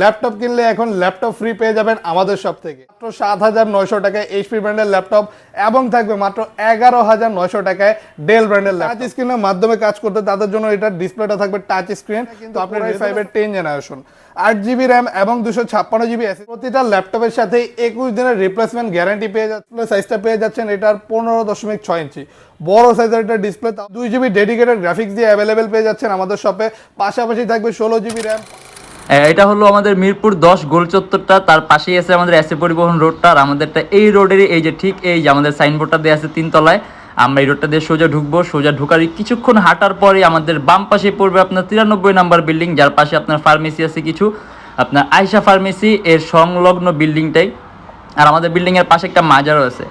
Laptop কিনলে এখন laptop free পেয়ে যাবেন আমাদের সব থেকে মাত্র সাত হাজার নয়শো টাকায় এইচপি ব্র্যান্ডের ল্যাপটপ এবং থাকবে মাত্র এগারো হাজার নয়শো টাকায় ডেল ব্র্যান্ডের টাচ স্ক্রিনের মাধ্যমে কাজ করতে তাদের জন্য এটার ডিসপ্লেটা থাকবে টাচ স্ক্রিন কিন্তু আপনার ফাইভের টেন জেনারেশন আট জিবি র্যাম এবং দুশো ছাপ্পান্ন জিবি প্রতিটা ল্যাপটপের সাথে একুশ দিনের রিপ্লেসমেন্ট গ্যারান্টি পেয়ে যাচ্ছে সাইজটা পেয়ে যাচ্ছেন এটার পনেরো দশমিক ছয় ইঞ্চি। বড় সাইজের একটা ডিসপ্লে দুই জিবি ডেডিকেটেড গ্রাফিক্স দিয়ে অ্যাভেলেবেল পেয়ে যাচ্ছেন আমাদের শপে পাশাপাশি থাকবে ষোলো জিবি র্যাম এটা হলো আমাদের মিরপুর দশ, গোল চত্বরটা, তার পাশেই আছে আমাদের এসে পরিবহন রোডটা, আর আমাদেরটা এই রোডেরই এই যে ঠিক এই যে আমাদের সাইনবোর্ডটা দেওয়া আছে তিনতলায়। আমরা এই রোডটা দিয়ে সোজা ঢুকবো, সোজা ঢুকার কিছুক্ষণ হাঁটার পরে আমাদের বাম পাশে পড়বে আপনার তিরানব্বই নাম্বার বিল্ডিং, যার পাশে আপনার ফার্মেসি আছে কিছু। আপনার আয়সা ফার্মেসি, এর সংলগ্ন বিল্ডিংটাই। আর আমাদের বিল্ডিংয়ের পাশে একটা মাজারও আছে।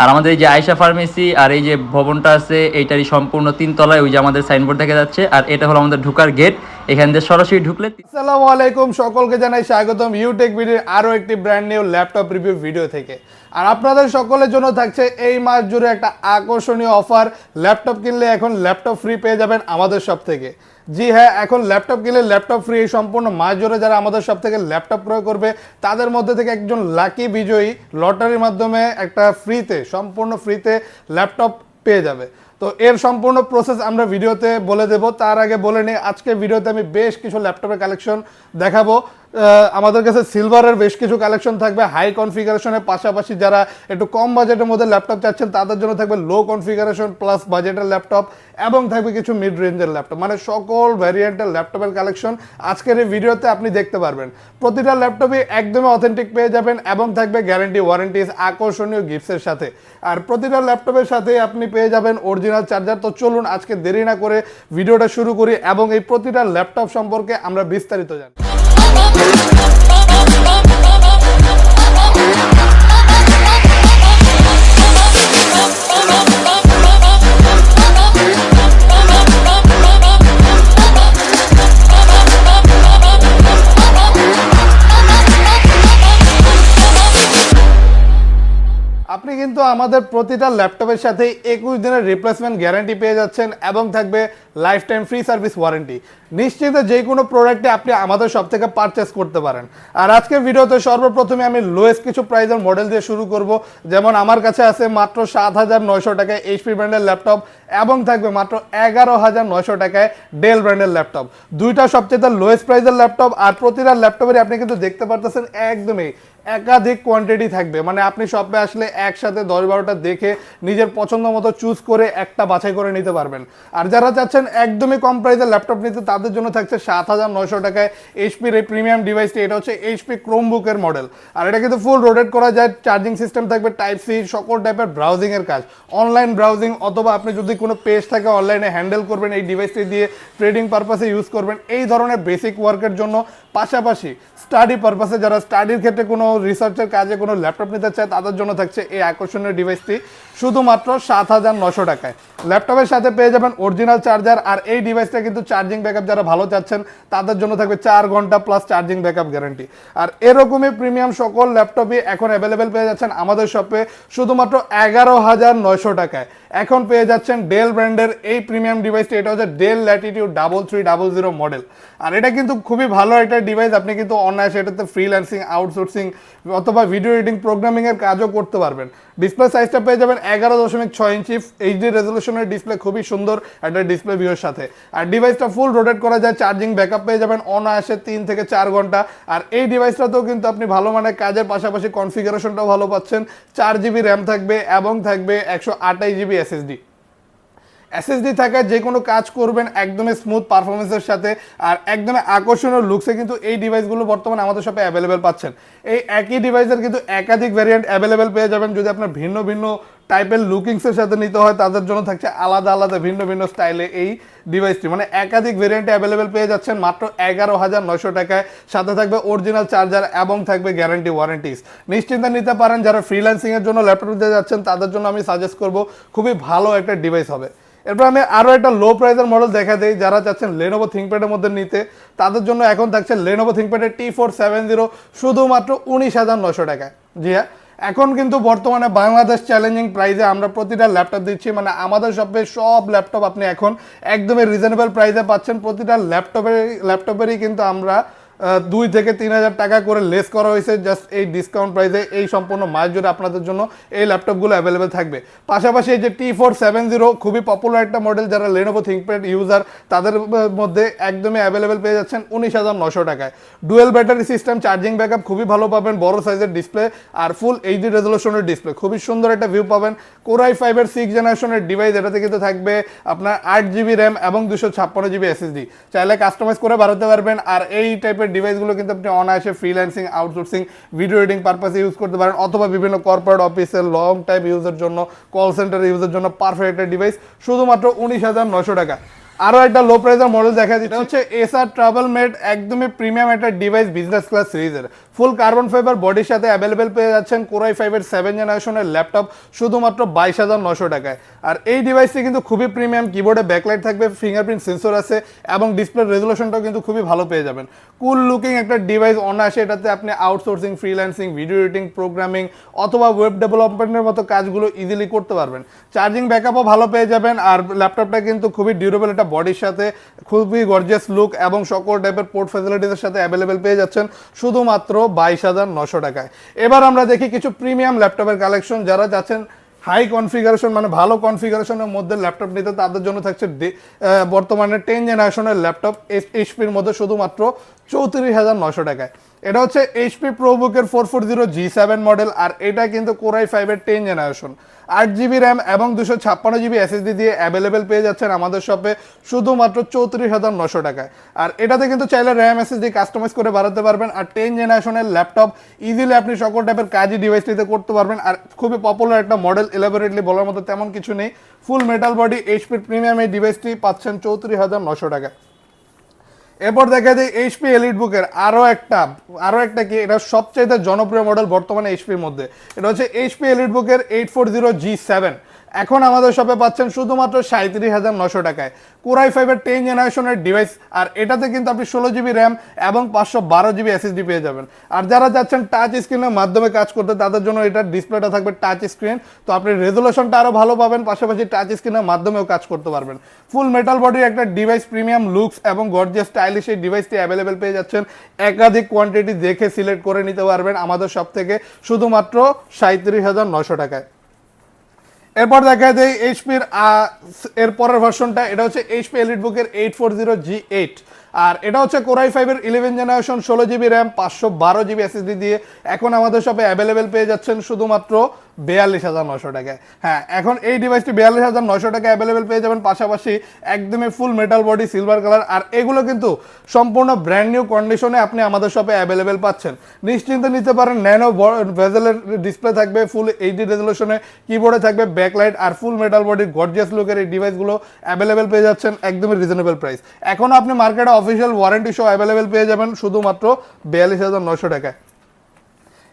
আর আমাদের এই যে আয়সা ফার্মেসি আর এই যে ভবনটা আছে, এইটারই সম্পূর্ণ তিনতলায় ওই যে আমাদের সাইনবোর্ড দেখা যাচ্ছে। আর এটা হলো আমাদের ঢুকার গেট এখান দিয়ে সরাসরি ঢুকলে আসসালামু আলাইকুম, সকলকে জানাই স্বাগতম ইউটেক ভিডিওর আরও একটি brand new laptop review video থেকে। আর আপনাদের সকলের জন্য থাকছে এই মাস জুড়ে একটা আকর্ষণীয় অফার ল্যাপটপ কিনলে এখন ল্যাপটপ ফ্রি পেয়ে যাবেন আমাদের সব থেকে। জি হ্যাঁ এখন ল্যাপটপ কিনলে ল্যাপটপ ফ্রি এই সম্পূর্ণ মাস জুড়ে যারা আমাদের সব থেকে ল্যাপটপ ক্রয় করবে, তাদের মধ্যে থেকে একজন লাকি বিজয়ী লটারির মাধ্যমে একটা ফ্রিতে সম্পূর্ণ ফ্রিতে ল্যাপটপ পেয়ে যাবে। তো এর সম্পূর্ণ প্রসেস আমরা ভিডিওতে বলে দেব। তার আগে বলে নিই আজকে ভিডিওতে আমি বেশ কিছু ল্যাপটপের কালেকশন দেখাবো। আমাদের কাছে সিলভারের বেশ কিছু কালেকশন থাকবে। হাই কনফিগারেশনের পাশাপাশি যারা একটু কম বাজেটের মধ্যে ল্যাপটপ চাচ্ছেন, তাদের জন্য থাকবে লো কনফিগারেশন প্লাস বাজেটের ল্যাপটপ এবং থাকবে কিছু মিড রেঞ্জের ল্যাপটপ মানে সকল ভ্যারিয়েন্টের ল্যাপটপের কালেকশন আজকের এই ভিডিওতে আপনি দেখতে পারবেন। প্রতিটা ল্যাপটপই একদমই অথেন্টিক পেয়ে যাবেন এবং থাকবে গ্যারেন্টি ওয়ারেন্টি আকর্ষণীয় গিফটসের সাথে। আর প্রতিটা ল্যাপটপের সাথে আপনি পেয়ে যাবেন অরিজিনাল চার্জার তো চলুন আজকে দেরি না করে ভিডিওটা শুরু করি এবং এই প্রতিটা ল্যাপটপ সম্পর্কে আমরা বিস্তারিত জানি আপনি কিন্তু আমাদের প্রতিটা ল্যাপটপের সাথে একুশ দিনের রিপ্লেসমেন্ট গ্যারান্টি পেয়ে যাচ্ছেন এবং থাকবে life time free service warranty নিশ্চিত যে কোনো প্রোডাক্টে আপনি আমাদের সব থেকে পারচেস করতে পারেন। আর আজকের ভিডিওতে সর্বপ্রথমে আমি লোয়েস্ট কিছু প্রাইজের মডেল দিয়ে শুরু করব। যেমন আমার কাছে আছে মাত্র সাত হাজার নয়শো টাকায় এইচপি ব্র্যান্ডের ল্যাপটপ এবং থাকবে মাত্র এগারো হাজার নয়শো টাকায় ডেল ব্র্যান্ডের ল্যাপটপ দুইটা সবচেয়ে লোয়েস্ট প্রাইজের ল্যাপটপ আর প্রতিটা ল্যাপটপেরই আপনি কিন্তু দেখতে পারতেছেন একদমই একাধিক কোয়ান্টিটি থাকবে। মানে আপনি শপে আসলে একসাথে দশ বারোটা দেখে নিজের পছন্দ মতো চুজ করে একটা বাছাই করে নিতে পারবেন। আর যারা চাচ্ছেন একদমই কম প্রাইসের ল্যাপটপ নিতে, তাদের জন্য থাকছে সাত হাজার নয়শো টাকায় এইচপির এই প্রিমিয়াম ডিভাইসটি এটা হচ্ছে এইচপি ক্রোমবুকের মডেল আর এটা কিন্তু ফুল রোটেট করা যায় চার্জিং সিস্টেম থাকবে টাইপ সি সকল টাইপের ব্রাউজিংয়ের কাজ। অনলাইন ব্রাউজিং অথবা আপনি যদি কোনো পেজ থাকে অনলাইনে হ্যান্ডেল করবেন, এই ডিভাইসটি দিয়ে ট্রেডিং পারপাসে ইউজ করবেন। এই ধরনের বেসিক ওয়ার্কের জন্য পাশাপাশি স্টাডি পারপাসে যারা স্টাডির ক্ষেত্রে কোনো রিসার্চের কাজে কোনো ল্যাপটপ নিতে চায়, তাদের জন্য থাকছে এই আকর্ষণীয় ডিভাইসটি শুধুমাত্র সাত হাজার নশো টাকায়। ল্যাপটপের সাথে পেয়ে যাবেন অরিজিনাল চার্জার আর এই ডিভাইসটা কিন্তু চার্জিং ব্যাকআপ যারা ভালো চাচ্ছেন, তাদের জন্য থাকবে চার ঘণ্টা প্লাস চার্জিং ব্যাকআপ গ্যারান্টি আর এরকমই প্রিমিয়াম সকল ল্যাপটপই এখন অ্যাভেলেবেল পেয়ে যাচ্ছেন আমাদের শপে শুধুমাত্র এগারো হাজার নয়শো টাকায়। এখন পেয়ে যাচ্ছেন ডেল ব্র্যান্ডের এই প্রিমিয়াম ডিভাইসটি এটা হচ্ছে Dell Latitude double three double zero model আর এটা কিন্তু খুবই ভালো একটা ডিভাইস আপনি কিন্তু অনায়াসে এটাতে ফ্রিল্যান্সিং আউটসোর্সিং অথবা ভিডিও এডিটিং প্রোগ্রামিং এর কাজও করতে পারবেন। ডিসপ্লে সাইজটা পেয়ে যাবেন এগারো দশমিক ছয় ইঞ্চি এইচডি রেজলিউশনের ডিসপ্লে খুবই সুন্দর একটা ডিসপ্লে ভিউর সাথে। আর ডিভাইসটা ফুল রোটেট করা যায় চার্জিং ব্যাকআপ পেয়ে যাবেন অনায়াসে তিন থেকে চার ঘণ্টা। আর এই ডিভাইসটাতেও কিন্তু আপনি ভালো মানের কাজের পাশাপাশি কনফিগারেশনটাও ভালো পাচ্ছেন। চার জিবি র্যাম থাকবে এবং থাকবে একশো আটাই জিবি এসএসডি এসএসডি থাকায় যে কোনো কাজ করবেন একদমই স্মুথ পারফরমেন্সের সাথে আর একদমই আকর্ষণীয় লুকসে কিন্তু এই ডিভাইসগুলো বর্তমানে আমাদের শপে অ্যাভেলেবেল পাচ্ছেন। এই একই ডিভাইসের কিন্তু একাধিক ভ্যারিয়েন্ট অ্যাভেলেবেল পেয়ে যাবেন যদি আপনার ভিন্ন ভিন্ন টাইপের লুকিংসের সাথে নিতে হয়, তাদের জন্য থাকছে আলাদা আলাদা ভিন্ন ভিন্ন স্টাইলে এই ডিভাইসটি মানে একাধিক ভেরিয়েন্টে অ্যাভেলেবেল পেয়ে যাচ্ছেন মাত্র এগারো হাজার নয়শো টাকায়। সাথে থাকবে অরিজিনাল চার্জার এবং থাকবে গ্যারান্টি ওয়ারেন্টিস নিশ্চিন্তে নিতে পারেন, যারা ফ্রিল্যান্সিংয়ের জন্য ল্যাপটপ দিতে যাচ্ছেন, তাদের জন্য আমি সাজেস্ট করব, খুবই ভালো একটা ডিভাইস হবে। এরপর আমি আরও একটা লো প্রাইসের মডেল দেখা দিই, যারা চাচ্ছেন লেনোভো থিঙ্কপ্যাডের মধ্যে নিতে, তাদের জন্য এখন থাকছে লেনোভো থিঙ্কপ্যাডের টি ফোর সেভেন জিরো শুধুমাত্র উনিশ হাজার নশো টাকায়। জি হ্যাঁ এখন কিন্তু বর্তমানে বাংলাদেশ চ্যালেঞ্জিং প্রাইসে আমরা প্রতিটা ল্যাপটপ দিচ্ছি মানে আমাদের শপে সব ল্যাপটপ আপনি এখন একদমই রিজনেবল প্রাইসে পাচ্ছেন, প্রতিটা ল্যাপটপের ল্যাপটপেরই কিন্তু আমরা দুই থেকে তিন হাজার টাকা করে লেস করা হয়েছে। জাস্ট এই ডিসকাউন্ট প্রাইসে এই সম্পূর্ণ মাস জুড়ে আপনাদের জন্য এই ল্যাপটপগুলো অ্যাভেলেবেল থাকবে। পাশাপাশি এই যে টি ফোর সেভেন জিরো খুবই পপুলার একটা মডেল যারা লেনোভো থিঙ্কপ্যাড ইউজার তাদের মধ্যে একদমই অ্যাভেলেবেল পেয়ে যাচ্ছেন উনিশ হাজার নশো টাকায়। Dual battery system charging backup খুবই ভালো পাবেন, বড় সাইজের ডিসপ্লে আর ফুল এইচডি রেজলিউশনের ডিসপ্লে খুবই সুন্দর একটা ভিউ পাবেন। কোরাই ফাইভের সিক্স জেনারেশনের ডিভাইস এটাতে কিন্তু থাকবে আপনার আট জিবি র্যাম এবং দুশো ছাপ্পান্ন জিবি এসএসডি চাইলে কাস্টমাইজ করে বাড়াতে পারবেন। আর এই টাইপের ডিভাইসগুলো কিন্তু আপনি অনায়াসে ফ্রিল্যান্সিং আউটসোর্সিং ভিডিও এডিটিং পারপাসে ইউজ করতে পারেন, অথবা বিভিন্ন কর্পোরেট অফিসে লং টাইম ইউজের জন্য কল সেন্টার ইউজের জন্য পারফেক্ট একটা ডিভাইস শুধুমাত্র উনিশ হাজার নশো টাকা। আরও একটা লো প্রাইসের মডেল দেখা দিচ্ছে। হচ্ছে এসআর ট্রাভেল মেড একদমই প্রিমিয়াম একটা ডিভাইস বিজনেস ক্লাস সিরিজের ফুল কার্বন ফাইবার বডির সাথে অ্যাভেলেবেল পেয়ে যাচ্ছেন কোরাই ফাইভের সেভেন জেনারেশনের ল্যাপটপ শুধুমাত্র বাইশ হাজার নশো টাকায়। আর এই ডিভাইসটি কিন্তু খুবই প্রিমিয়াম কিবোর্ডে ব্যাকলাইট থাকবে ফিঙ্গারপ্রিন্ট সেন্সর আছে, এবং ডিসপ্লে রেজলিউশনটাও কিন্তু খুবই ভালো পেয়ে যাবেন। কুল লুকিং একটা ডিভাইস অনায়াসে এটাতে আপনি outsourcing freelancing video editing programming অথবা ওয়েব ডেভেলপমেন্টের মতো কাজগুলো ইজিলি করতে পারবেন। চার্জিং ব্যাকআপও ভালো পেয়ে যাবেন, আর ল্যাপটপটা কিন্তু খুবই ডিউরেবল একটা বডির সাথে খুবই গর্জিয়াস লুক এবং সকল টাইপের পোর্ট ফ্যাসিলিটিসের সাথে অ্যাভেলেবেল পেয়ে যাচ্ছেন শুধুমাত্র বাইশ হাজার নশো টাকায়। এবার আমরা দেখি কিছু প্রিমিয়াম ল্যাপটপের কালেকশন যারা যাচ্ছেন হাই কনফিগারেশন মানে ভালো কনফিগারেশনের মধ্যে ল্যাপটপ নিতে, তাদের জন্য থাকছে বর্তমানে টেন জেনারেশনের ল্যাপটপ এইচপির মধ্যে শুধুমাত্র চৌত্রিশ হাজার নশো টাকায়। এটা হচ্ছে HP প্রোবুকের four four zero G seven model আর এটা কিন্তু কোরাই ফাইভের টেন জেনারেশন আট জিবি র্যাম এবং দুশো ছাপ্পান্ন জিবি এসএসডি দিয়ে অ্যাভেলেবেল পেয়ে যাচ্ছেন আমাদের শপে শুধুমাত্র চৌত্রিশ হাজার নশো টাকায়। আর এটাতে কিন্তু চাইলে র্যাম এসএসডি কাস্টমাইজ করে বাড়াতে পারবেন, আর টেন জেনারেশনের ল্যাপটপ ইজিলি আপনি সকল টাইপের কাজই ডিভাইসটিতে করতে পারবেন, আর খুবই পপুলার একটা মডেল এলাবোরেটলি বলার মতো তেমন কিছু নেই। ফুল মেটাল বডি এইচপির প্রিমিয়াম এই ডিভাইসটি পাচ্ছেন চৌত্রিশ হাজার নশো টাকায়। এরপর দেখা যায় এইচপি এলিট বুকের আরও একটা আরও একটা কি, এটা সবচাইতে জনপ্রিয় মডেল বর্তমানে এইচপির মধ্যে। এটা হচ্ছে এইচপি এলিট বুকের eight four zero G seven এখন আমাদের শপে পাচ্ছেন শুধুমাত্র সাঁত্রিশ হাজার নশো টাকায়। কোরাই ফাইভের টেন জেনারেশনের ডিভাইস আর এটাতে কিন্তু আপনি ষোলো জিবি র্যাম এবং পাঁচশো বারো জিবি এসএসডি পেয়ে যাবেন। আর যারা যাচ্ছেন টাচ স্ক্রিনের মাধ্যমে কাজ করতে, তাদের জন্য এটার ডিসপ্লেটা থাকবে টাচ স্ক্রিন তো আপনি রেজুলেশনটা আরও ভালো পাবেন, পাশাপাশি টাচ স্ক্রিনের মাধ্যমেও কাজ করতে পারবেন। ফুল মেটাল বডির একটা ডিভাইস প্রিমিয়াম লুকস এবং গর্জিয়াস স্টাইলিশ এই ডিভাইসটি অ্যাভেলেবেল পেয়ে যাচ্ছেন। একাধিক কোয়ান্টিটি দেখে সিলেক্ট করে নিতে পারবেন আমাদের সব থেকে, শুধুমাত্র সাঁত্রিশ হাজার নশো টাকায়। এরপর দেখা যায় এইচপির এর পরের ভার্সনটা এটা হচ্ছে এইচপি এলিট বুকের eight four zero G eight আর এটা হচ্ছে কোরাই ফাইভের ইলেভেন জেনারেশন ষোলো জিবি র্যাম পাঁচশো বারো জিবি এসএসডি দিয়ে এখন আমাদের শপে অ্যাভেলেবেল পেয়ে যাচ্ছেন শুধুমাত্র বিয়াল্লিশ হাজার নশো টাকায়। হ্যাঁ এখন এই ডিভাইসটি বিয়াল্লিশ হাজার নশো টাকা অ্যাভেলেবেল পেয়ে যাবেন, পাশাপাশি একদমই full metal body silver colour আর এগুলো কিন্তু সম্পূর্ণ ব্র্যান্ড নিউ কন্ডিশনে আপনি আমাদের শপে অ্যাভেলেবেল পাচ্ছেন। নিশ্চিন্তে নিতে পারেন ন্যানো ভেজেলের ডিসপ্লে থাকবে ফুল এইচডি রেজলিউশনে কিবোর্ডে থাকবে ব্যাকলাইট আর ফুল মেটাল বডির গর্জিয়াস লুকের এই ডিভাইসগুলো অ্যাভেলেবেল পেয়ে যাচ্ছেন, একদমই রিজনেবল প্রাইস এখন আপনি মার্কেটে অফিসিয়াল ওয়ারেন্টি সহ অ্যাভেলেবেল পেয়ে যাবেন শুধুমাত্র বিয়াল্লিশ হাজার নয়শো টাকায়।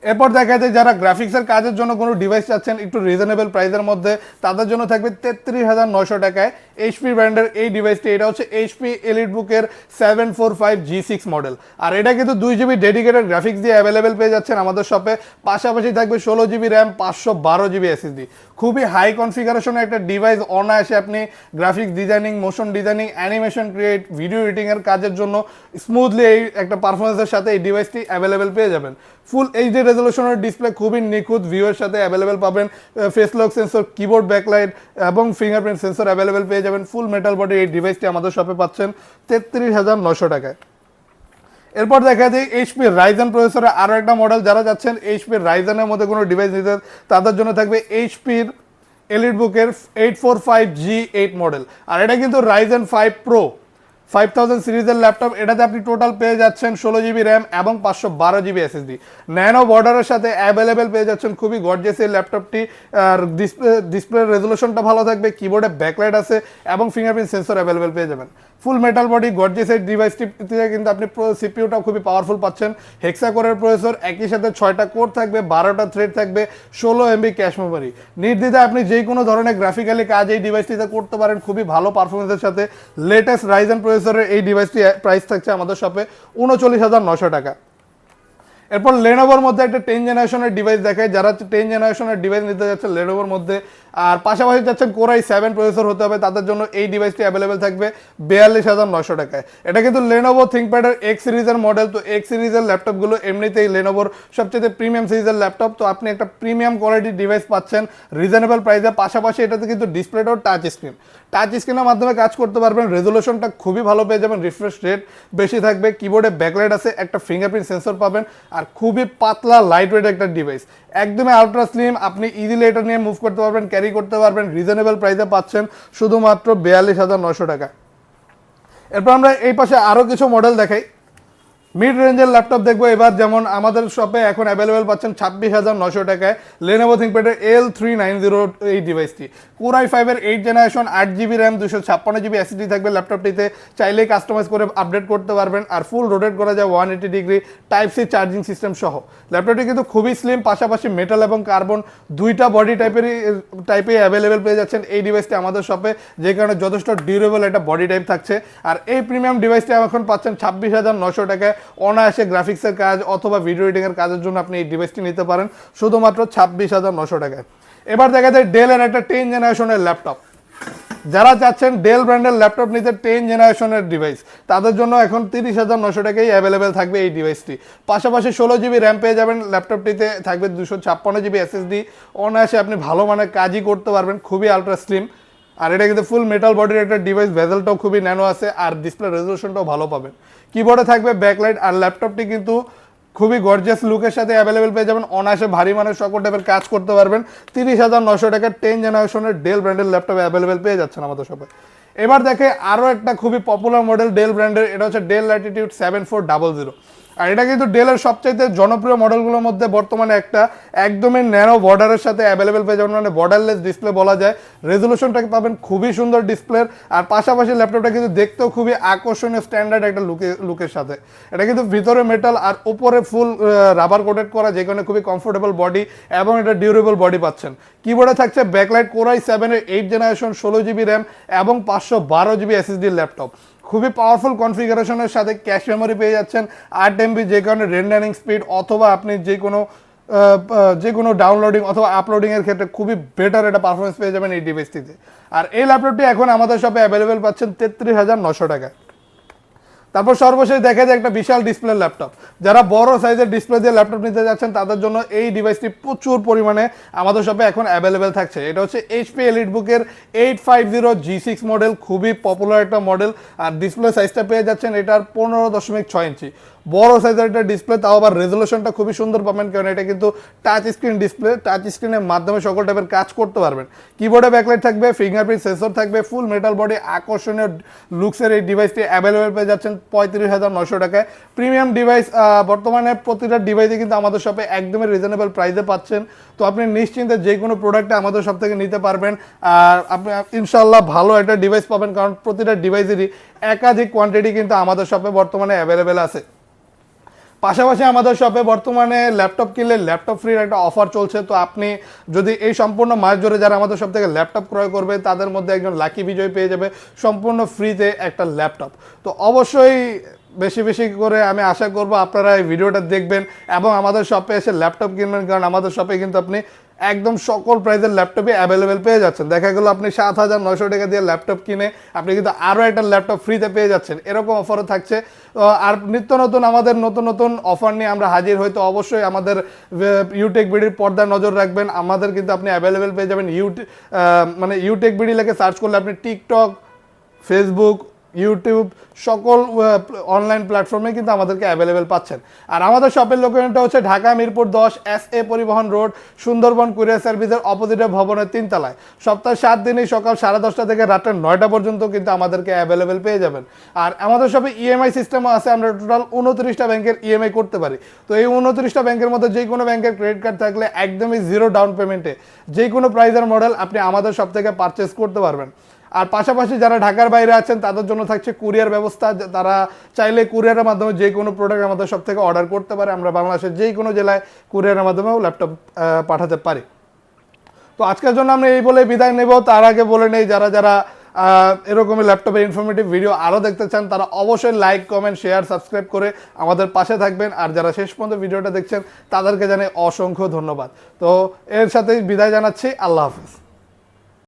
এরপর দেখা যায় যারা গ্রাফিক্সের কাজের জন্য কোনো ডিভাইস চাচ্ছেন, একটু রিজনেবল প্রাইসের মধ্যে, তাদের জন্য থাকবে তেত্রিশ হাজার নয়শো টাকায় এইচপি ব্র্যান্ডের এই ডিভাইসটি এটা হচ্ছে এইচপি এলিট বুকের seven four five G six model আর এটা কিন্তু দুই জিবি ডেডিকেটেড গ্রাফিক্স দিয়ে অ্যাভেলেবেল পেয়ে যাচ্ছেন আমাদের শপে পাশাপাশি থাকবে ষোলো জিবি র্যাম পাঁচশো বারো জিবি এসএসডি খুবই হাই কনফিগারেশনের একটা ডিভাইস অনায়াসে আপনি graphics designing motion designing animation create video এডিটিংয়ের কাজের জন্য স্মুথলি এই একটা পারফরমেন্সের সাথে এই ডিভাইসটি অ্যাভেলেবেল পেয়ে যাবেন। ফুল এইচডি রেজলিউশনের ডিসপ্লে খুবই নিখুঁত ভিউয়ের সাথে অ্যাভেলেবেল পাবেন face lock sensor keyboard backlight এবং ফিঙ্গারপ্রিন্ট সেন্সর অ্যাভেলেবেল পেয়ে যাবেন। ফুল মেটাল বডি এই ডিভাইসটি আমাদের শপে পাচ্ছেন তেত্রিশ হাজার নশো টাকায়। এরপর দেখা যায় এইচপি রাইজেন প্রসেসরের আরও একটা মডেল যারা যাচ্ছেন এইচপি রাইজেনের মধ্যে কোনো ডিভাইস নিতে, তাদের জন্য থাকবে এইচপির এলিট বুকের eight four five G eight model আর এটা কিন্তু Ryzen five pro five thousand সিরিজের ল্যাপটপ, এটাতে আপনি টোটাল পেয়ে যাচ্ছেন ষোলো জিবি র্যাম এবং পাঁচশো বারো জিবি এসএসডি ন্যানো বর্ডারের সাথে অ্যাভেলেবেল পেয়ে যাচ্ছেন খুবই গর্জেস এই ল্যাপটপটি। আর ডিসপ্লে ডিসপ্লের রেজলিউশনটা ভালো থাকবে কিবোর্ডে ব্যাকলাইট আছে এবং ফিঙ্গারপ্রিন্ট সেন্সর অ্যাভেলেবেল পেয়ে যাবেন। ফুল মেটাল বডি গর্জেস এই ডিভাইসটিতে কিন্তু আপনি সিপিউটা খুবই পাওয়ারফুল পাচ্ছেন। হেক্সা কোরের প্রসেসর একই সাথে ছয়টা কোর থাকবে, বারোটা থ্রেড থাকবে, ষোলো এমবি ক্যাশ মেমোরি নির্দ্বিধায় আপনি যে কোনো ধরনের গ্রাফিক্যালি কাজ এই ডিভাইসটিতে করতে পারেন, খুবই ভালো পারফরমেন্সের সাথে। লেটেস্ট রাইজেন প্রসেসরের এই ডিভাইসটি প্রাইস থাকছে আমাদের শপে উনচল্লিশ হাজার নশো টাকা। এরপর লেনোভোর মধ্যে একটা টেন জেনারেশনের ডিভাইস দেখায় যারা টেন জেনারেশনের ডিভাইস নিতে যাচ্ছে লেনোভোর মধ্যে আর পাশাপাশি যাচ্ছেন কোরাই সেভেন প্রসেসর হতে হবে, তাদের জন্য এই ডিভাইসটি অ্যাভেলেবেল থাকবে বিয়াল্লিশ হাজার নশো টাকায়। এটা কিন্তু লেনোভো থিঙ্কপ্যাডের এক্স সিরিজের মডেল তো এক্স সিরিজের ল্যাপটপগুলো এমনিতেই লেনোভোর সবচেয়ে প্রিমিয়াম সিরিজের ল্যাপটপ তো আপনি একটা প্রিমিয়াম কোয়ালিটির ডিভাইস পাচ্ছেন রিজনেবল প্রাইসে পাশাপাশি এটাতে কিন্তু ডিসপ্লেটাও টাচ স্ক্রিন টাচ স্ক্রিনের মাধ্যমে কাজ করতে পারবেন রেজলিউশনটা খুবই ভালো পেয়ে যাবেন রিফ্রেশ রেট বেশি থাকবে কিবোর্ডে ব্যাকলাইট আছে, একটা ফিঙ্গারপ্রিন্ট সেন্সর পাবেন, আর খুবই পাতলা লাইট ওয়েট একটা ডিভাইস একদমই আলট্রা স্লিম আপনি ইজিলি এটা নিয়ে মুভ করতে পারবেন ক্যারি করতে পারবেন রিজনেবল প্রাইসে পাচ্ছেন শুধুমাত্র বিয়াল্লিশ হাজার নশো টাকা এরপর আমরা এই পাশে আরও কিছু মডেল দেখাই। মিড রেঞ্জের ল্যাপটপ দেখব। এবার যেমন আমাদের শপে এখন অ্যাভেলেবেল পাচ্ছেন ছাব্বিশ হাজার নশো টাকায় লেনোভো থিঙ্কপ্যাডের এল থ্রি নাইন জিরো এই ডিভাইসটি কোরাই ফাইভের এইট জেনারেশন আট জিবি র্যাম দুশো ছাপ্পান্ন জিবি এসিডি থাকবে ল্যাপটপটিতে চাইলেই কাস্টমাইজ করে আপডেট করতে পারবেন আর ফুল রোটেট করা যায় one eighty degree type C charging system সহ। ল্যাপটপটি কিন্তু খুবই স্লিম পাশাপাশি মেটাল এবং কার্বন দুইটা বডি টাইপেরই টাইপে অ্যাভেলেবেল পেয়ে যাচ্ছেন এই ডিভাইসটি আমাদের শপে যে কারণে যথেষ্ট ডিউরেবল একটা বডি টাইপ থাকছে। আর এই প্রিমিয়াম ডিভাইসটি এখন পাচ্ছেন ছাব্বিশ হাজার নশো টাকায়। অনায়াসে গ্রাফিক্সের কাজ অথবা ভিডিও এডিটিংয়ের কাজের জন্য আপনি এই ডিভাইসটি নিতে পারেন, শুধুমাত্র ছাব্বিশ হাজার নশো টাকায়। এবার দেখা যায় ডেলের একটা টেন জেনারেশনের ল্যাপটপ যারা চাচ্ছেন ডেল ব্র্যান্ডের ল্যাপটপ নিতে টেন জেনারেশনের ডিভাইস তাদের জন্য এখন তিরিশ হাজার নশো টাকাই অ্যাভেলেবেল থাকবে এই ডিভাইসটি পাশাপাশি ষোলো জিবি র্যাম পেয়ে যাবেন ল্যাপটপটিতে থাকবে দুশো ছাপ্পান্ন জিবি এসএসডি অনায়াসে আপনি ভালো মানের কাজই করতে পারবেন, খুবই আলট্রা স্লিম আর এটা কিন্তু ফুল মেটাল বডির একটা ডিভাইস ভেজেলটাও খুবই ন্যানো আছে, আর ডিসপ্লে রেজলিউশনটাও ভালো পাবেন কিবোর্ডে থাকবে ব্যাকলাইট আর ল্যাপটপটি কিন্তু খুবই গর্জিয়াস লুকের সাথে অ্যাভেলেবেল পেয়ে যাবেন। অনায়াসে ভারী মানের সকল টাইপের কাজ করতে পারবেন। তিরিশ হাজার নশো টাকার টেন জেনারেশনের ডেল ব্র্যান্ডের ল্যাপটপ অ্যাভেলেবেল পেয়ে যাচ্ছেন আমাদের সবাই এবার দেখে আরও একটা খুবই পপুলার মডেল ডেল ব্র্যান্ডের এটা হচ্ছে Dell Latitude seven four double zero আর এটা কিন্তু ডেলের সবচাইতে জনপ্রিয় মডেলগুলোর মধ্যে বর্তমানে একটা একদমই ন্যানো বর্ডারের সাথে অ্যাভেলেবেল পেয়ে যাবেন মানে বর্ডারলেস ডিসপ্লে বলা যায়। রেজলিউশনটাকে পাবেন, খুবই সুন্দর ডিসপ্লের আর পাশাপাশি ল্যাপটপটা কিন্তু দেখতেও খুবই আকর্ষণীয় স্ট্যান্ডার্ড একটা লুকে লুকের সাথে। এটা কিন্তু ভিতরে মেটাল আর উপরে ফুল রাবার কোটেড করা, যে কারণে খুবই কমফোর্টেবল বডি এবং এটা ডিউরেবল বডি পাচ্ছেন। কিবোর্ডে থাকছে ব্যাকলাইট কোরাই সেভেনের এইট জেনারেশন ষোলো জিবি র্যাম এবং পাঁচশো বারো জিবি এসএসডি ল্যাপটপ খুবই পাওয়ারফুল কনফিগারেশনের সাথে ক্যাশ মেমোরি পেয়ে যাচ্ছেন। আট এমবি যে কারণে রেন্ডারিং স্পিড অথবা আপনি যে কোনো যে কোনো ডাউনলোডিং অথবা আপলোডিংয়ের ক্ষেত্রে খুবই বেটার একটা পারফরমেন্স পেয়ে যাবেন এই ডিভাইসটিতে আর এই ল্যাপটপটি এখন আমাদের শপে অ্যাভেলেবেল পাচ্ছেন তেত্রিশ হাজার নশো টাকায়। তারপর সর্বশেষ দেখা যায় একটা বিশাল ডিসপ্লে ল্যাপটপ যারা বড় সাইজের ডিসপ্লে দিয়ে ল্যাপটপ নিতে যাচ্ছেন, তাদের জন্য এই ডিভাইসটি প্রচুর পরিমাণে আমাদের শপে এখন অ্যাভেলেবেল থাকছে। এটা হচ্ছে এইচপি এলিট বুকের eight five zero G six model খুবই পপুলার একটা মডেল আর ডিসপ্লে সাইজটা পেয়ে যাচ্ছেন এটার পনেরো দশমিক ছয় ইঞ্চি বড় সাইজের একটা ডিসপ্লে তাও আবার রেজলিউশনটা খুবই সুন্দর পাবেন কারণ এটা কিন্তু টাচ স্ক্রিন ডিসপ্লে টাচ স্ক্রিনের মাধ্যমে সকল টাইপের কাজ করতে পারবেন। কিবোর্ডে ব্যাকলাইট থাকবে ফিঙ্গারপ্রিন্ট সেন্সর থাকবে ফুল মেটাল বডি আকর্ষণীয় লুকসের এই ডিভাইসটি অ্যাভেলেবেল পেয়ে যাচ্ছেন পঁয়ত্রিশ হাজার নশো টাকায়। প্রিমিয়াম ডিভাইস বর্তমানে প্রতিটা ডিভাইসে কিন্তু আমাদের শপে একদমই রিজনেবল প্রাইসে পাচ্ছেন। তো আপনি নিশ্চিন্তে যে কোনো প্রোডাক্টে আমাদের সব থেকে নিতে পারবেন। আর আপনি ইনশাল্লাহ ভালো একটা ডিভাইস পাবেন, কারণ প্রতিটা ডিভাইসেরই একাধিক কোয়ান্টিটি কিন্তু আমাদের শপে বর্তমানে অ্যাভেলেবেল আছে। পাশাপাশি আমাদের শপে বর্তমানে ল্যাপটপ কিনলে ল্যাপটপ ফ্রির একটা অফার চলছে। তো আপনি যদি এই সম্পূর্ণ মাস জুড়ে যারা আমাদের সব থেকে ল্যাপটপ ক্রয় করবে, তাদের মধ্যে একজন লাকি বিজয় পেয়ে যাবে সম্পূর্ণ ফ্রিতে একটা ল্যাপটপ তো অবশ্যই বেশি বেশি করে আমি আশা করব আপনারা এই ভিডিওটা দেখবেন এবং আমাদের শপে এসে ল্যাপটপ কিনবেন, কারণ আমাদের শপে কিন্তু আপনি একদম সকল প্রাইজের ল্যাপটপই অ্যাভেলেবেল পেয়ে যাচ্ছেন। দেখা গেলো আপনি সাত হাজার নয়শো টাকা দিয়ে ল্যাপটপ কিনে আপনি কিন্তু আরও একটা ল্যাপটপ ফ্রিতে পেয়ে যাচ্ছেন। এরকম অফারও থাকছে। আর নিত্য নতুন, আমাদের নতুন নতুন অফার নিয়ে আমরা হাজির হয়তো অবশ্যই আমাদের ইউটেক বিডির পর্দায় নজর রাখবেন। আমাদের কিন্তু আপনি অ্যাভেলেবেল পেয়ে যাবেন। ইউট মানে ইউটেক বিডি লেগে সার্চ করলে আপনি টিকটক ফেসবুক ইউটিউব সকল অনলাইন প্ল্যাটফর্মে কিন্তু আমাদেরকে অ্যাভেলেবেল পাচ্ছেন। আর আমাদের শপের লোকেশনটা হচ্ছে ঢাকা মিরপুর দশ এস এ পরিবহন রোড সুন্দরবন কুরিয়ার সার্ভিসের অপোজিটে ভবনের তিনতলায়। সপ্তাহে সাত দিনই সকাল সাড়ে দশটা থেকে রাতের নয়টা পর্যন্ত কিন্তু আমাদেরকে অ্যাভেলেবেল পেয়ে যাবেন। আর আমাদের শপে ইএমআই সিস্টেমও আছে, আমরা টোটাল উনত্রিশটা ব্যাংকের ইএমআই করতে পারি। তো এই উনত্রিশটা ব্যাংকের মধ্যে যে কোনো ব্যাংকের ক্রেডিট কার্ড থাকলে একদমই জিরো ডাউন পেমেন্টে যে কোনো প্রাইজের মডেল আপনি আমাদের সব থেকে পারচেস করতে পারবেন। আর পাশাপাশি যারা ঢাকার বাইরে আছেন, তাদের জন্য থাকছে কুরিয়ার ব্যবস্থা। তারা চাইলে কুরিয়ারের মাধ্যমে যে কোনো প্রোডাক্ট আমাদের সব থেকে অর্ডার করতে পারে। আমরা বাংলাদেশের যে কোনো জেলায় কুরিয়ারের মাধ্যমেও ল্যাপটপ পাঠাতে পারি। তো আজকের জন্য আমরা এই বলে বিদায় নেব। তার আগে বলে নেই, যারা যারা এরকমই ল্যাপটপের ইনফরমেটিভ ভিডিও আরও দেখতে চান, তারা অবশ্যই লাইক কমেন্ট শেয়ার সাবস্ক্রাইব করে আমাদের পাশে থাকবেন। আর যারা শেষ পর্যন্ত ভিডিওটা দেখছেন, তাদেরকে জানাই অসংখ্য ধন্যবাদ। তো এর সাথেই বিদায় জানাচ্ছি। আল্লাহ হাফিজ।